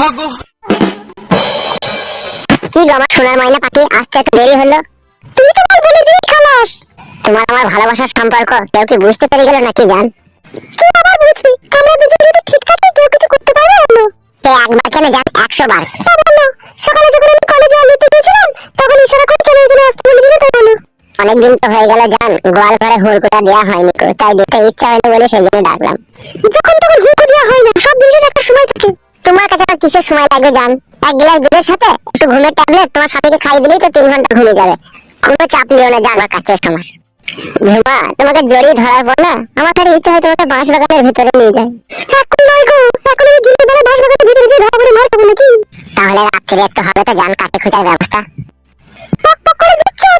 ভাগো কি গো সোনার ময়না পাখি? আসতে এত দেরি হলো। তুমি তো আমার বলে দিয়ে খালাস। তোমার আমার ভালোবাসার সম্পর্ক কেউ কি বুঝতে পেরে গেল নাকি জান? কি আবার বুঝবি? আমরা দুজন যদি ঠিক থাকি কেউ কিছু করতে পারবে না সে একবার কেন জান? একশো বার। তা বলো সকালে যখন আমি কলেজে আলুতে গেছিলাম তখন ইশারা করে কেন এখানে আসতে বলেছিল তাই বলো অনেকদিন তো হয়ে গেল জান গোয়াল ঘরে হুড়কোটা দেওয়া হয়নি তাই দিতে ইচ্ছা হলো বলে সেই জন্য ডাকলাম। যখন তখন হুড়কো দেওয়া হয় না সব জিনিসের একটা সময় থাকে। আর কিসের সময় লাগবে জান? এক গ্লাস দুধের সাথে একটু ঘুমের ট্যাবলেট তোমার স্বামীকে খাই দিলেই তো তিন ঘণ্টা ঘুমে যাবে। কোনো চাপ লিও না জান আমার কাছে সময় ঝুমা, তোমাকে জড়িয়ে ধরার পর না, আমার খালি ইচ্ছা হয় তোমাকে বাঁশ বাগানের ভিতরে নিয়ে যায় নয় গো বাঁশ বাগানের ভিতরে ধরা করে মার নাকি? তাহলে রাত্রে একটু হবে তো জান কাকে খোঁজার ব্যবস্থা। পক পক করে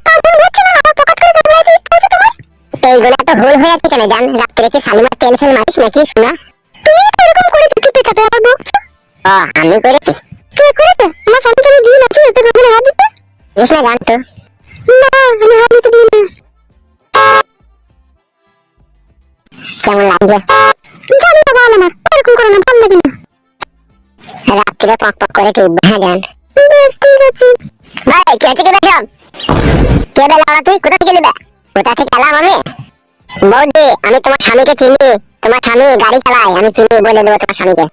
তার হচ্ছে না, আমার পকেট করে ইচ্ছা তোমার? তো ভুল হয়ে আছে কেন জান? রাত্রে কি শালিমার তেল ফেল মারিস নাকি, শোনা? তুমি এরকম করেছ কি পেটাতে আবার বকছো ও আমি করেছি। কে করেছে? আমার দিই নাকি হাত দিতে? দিস না জান তো না আমি হাত দিতে দিই না। কেমন লাগছে জানি না বল আমার এরকম করে না ভালো লাগে না। রাত্রিরে পক পক করে হ্যাঁ জান বেশ ঠিক আছে। ভাই কে থেকে কে বে লাউড়া তুই? কোথা থেকে নিবে কোথা থেকে এলাম আমি? বৌদি আমি তোমার স্বামীকে চিনি। তোমার স্বামী গাড়ি চালায় আমি চিনি বলে দেবো তোমার স্বামীকে।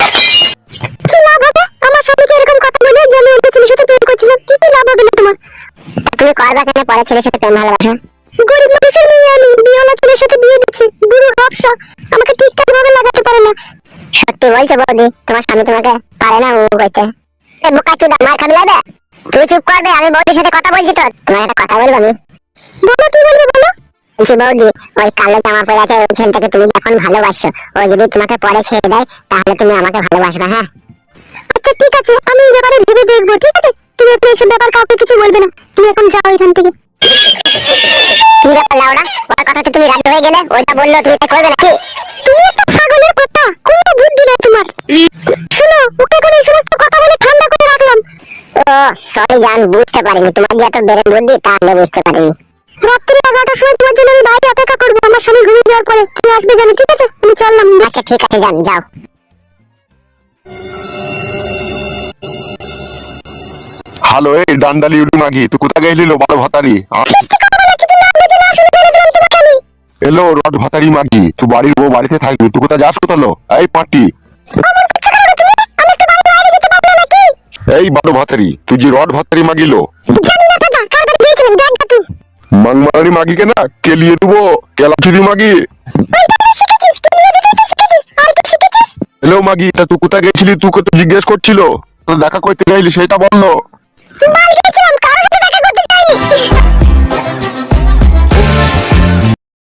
কি লাভ হবে? আমার স্বামীকে এরকম কথা বলে যে আমি অন্য ছেলের সাথে প্রেম করছিলাম কি কি লাভ হবে তোমার? তুমি করবা কেন পরে ছেলের সাথে প্রেম ভালোবাসা? গরিব মানুষের মেয়ে আমি বিয়েওয়ালা ছেলের সাথে বিয়ে দিচ্ছি। বুড়ো হাফসা আমাকে ঠিকঠাক ভাবে লাগাতে পারে না। সত্যি বলছো বৌদি তোমার স্বামী তোমাকে পারে না ও কইতে এ বোকা চুদা মার খাবি লাগবে? তুই চুপ করবে আমি বৌদির সাথে কথা বলছি তো। তোমার একটা কথা বলব আমি? বলো কি বলবে বলো। বলছি বৌদি ওই কালো জামা পরে আছে, ওই ছেলেটাকে তুমি যখন ভালোবাসো, ও যদি তোমাকে পরে ছেড়ে দেয়, তাহলে তুমি আমাকে ভালোবাসবে হ্যাঁ? আচ্ছা ঠিক আছে, আমি এই ব্যাপারে ভেবে দেখব, ঠিক আছে? তুমি এখন এসব ব্যাপার কাউকে কিছু বলবে না, তুমি এখন যাও এখান থেকে। কি ব্যাপার, লাউডা? ওর কথাতে তুমি রাজি হয়ে গেলে, ওইটা বলল তুমি এটা করবে নাকি? তুমি একটা ছাগলের কথা, কোনো বুদ্ধি নেই তোমার। শোনো, ওকে এখন এই সমস্ত কথা বলে ঠান্ডা করে রাখলাম। ও সরি জান, বুঝতে পারিনি। তোমার যে এত বেড়ে বুদ্ধি তাহলে বুঝতে পারিনি। এগারোটার সময় তোমার জন্য আমি বাইরে অপেক্ষা করব। আমার স্বামী ঘুমিয়ে যাওয়ার পরে তুমি আসবে জানো ঠিক আছে? আমি চললাম। আচ্ছা ঠিক আছে যান যাও। হ্যালো এই ডান্ডালি উডি মাগি তুই কোথা গেছিল বড় ভাতারি? আ- এলো রড ভাতারি মাগি তুই বাড়ির বউ বাড়িতে থাকবি তুই কোথা যাস কোথালো? এই পাটি এই বড় ভাতারি তুই যে রড ভাতারি মাগিলো মাংমারি মাগি কেনা? কেলিয়ে দেবো। কেলাচুরি মাগি। হ্যালো মাগি, তা তুই কোথায় গেছিলি? তুই কত জিজ্ঞেস করছিল? তো দেখা করতে গেলি, সেটা বলল